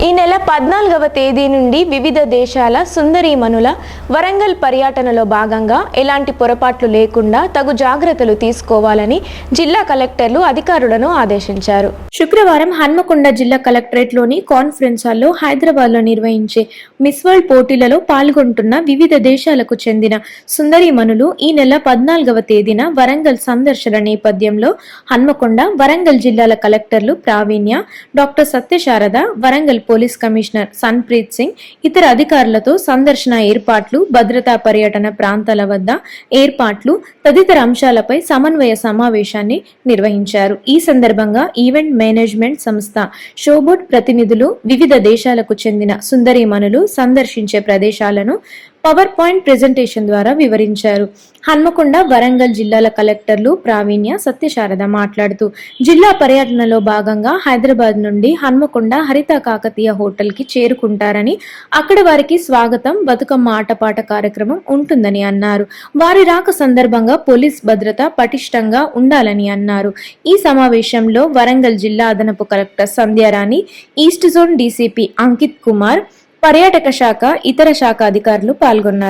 ఈ నెల పద్నాలుగవ తేదీ నుండి వివిధ దేశాల సుందరీమణుల వరంగల్ పర్యటనలో భాగంగా ఎలాంటి పొరపాట్లు లేకుండా తగు జాగ్రత్తలు తీసుకోవాలని జిల్లా కలెక్టర్లు అధికారులను ఆదేశించారు. శుక్రవారం హన్మకొండ జిల్లా కలెక్టరేట్లోని కాన్ఫరెన్స్ హాల్లో హైదరాబాద్లో నిర్వహించే మిస్ వరల్డ్ పోటీలలో పాల్గొంటున్న వివిధ దేశాలకు చెందిన సుందరీమణులు ఈ నెల పద్నాలుగవ తేదీన వరంగల్ సందర్శన నేపథ్యంలో హన్మకొండ వరంగల్ జిల్లాల కలెక్టర్లు Praveenya doctor Satyasharada Warangal police commissioner Sunpreet Singh ఇతర అధికారులతో సందర్శన ఏర్పాట్లు భద్రతా పర్యటన ప్రాంతాల వద్ద ఏర్పాట్లు తదితర అంశాలపై సమన్వయ సమావేశాన్ని నిర్వహించారు. ఈ సందర్భంగా ఈవెంట్ మేనేజ్మెంట్ సంస్థ షోబోట్ ప్రతినిధులు వివిధ దేశాలకు చెందిన సుందరీమణులు సందర్శించే ప్రదేశాలను పవర్ పాయింట్ ప్రెజెంటేషన్ ద్వారా వివరించారు. హన్మకొండ వరంగల్ జిల్లాల కలెక్టర్లు ప్రావీణ్య సత్యశారద మాట్లాడుతూ జిల్లా పర్యటనలో భాగంగా హైదరాబాద్ నుండి హన్మకొండ హరిత కాకతీయ హోటల్కి చేరుకుంటారని అక్కడ వారికి స్వాగతం బతుకమ్మ ఆటపాట కార్యక్రమం ఉంటుందని అన్నారు. వారి రాక సందర్భంగా పోలీస్ భద్రత పటిష్టంగా ఉండాలని అన్నారు. ఈ సమావేశంలో వరంగల్ జిల్లా అదనపు collector Sandhyarani east zone DCP Ankit Kumar పర్యాటక శాఖ ఇతర శాఖ అధికారులు పాల్గొన్నారు.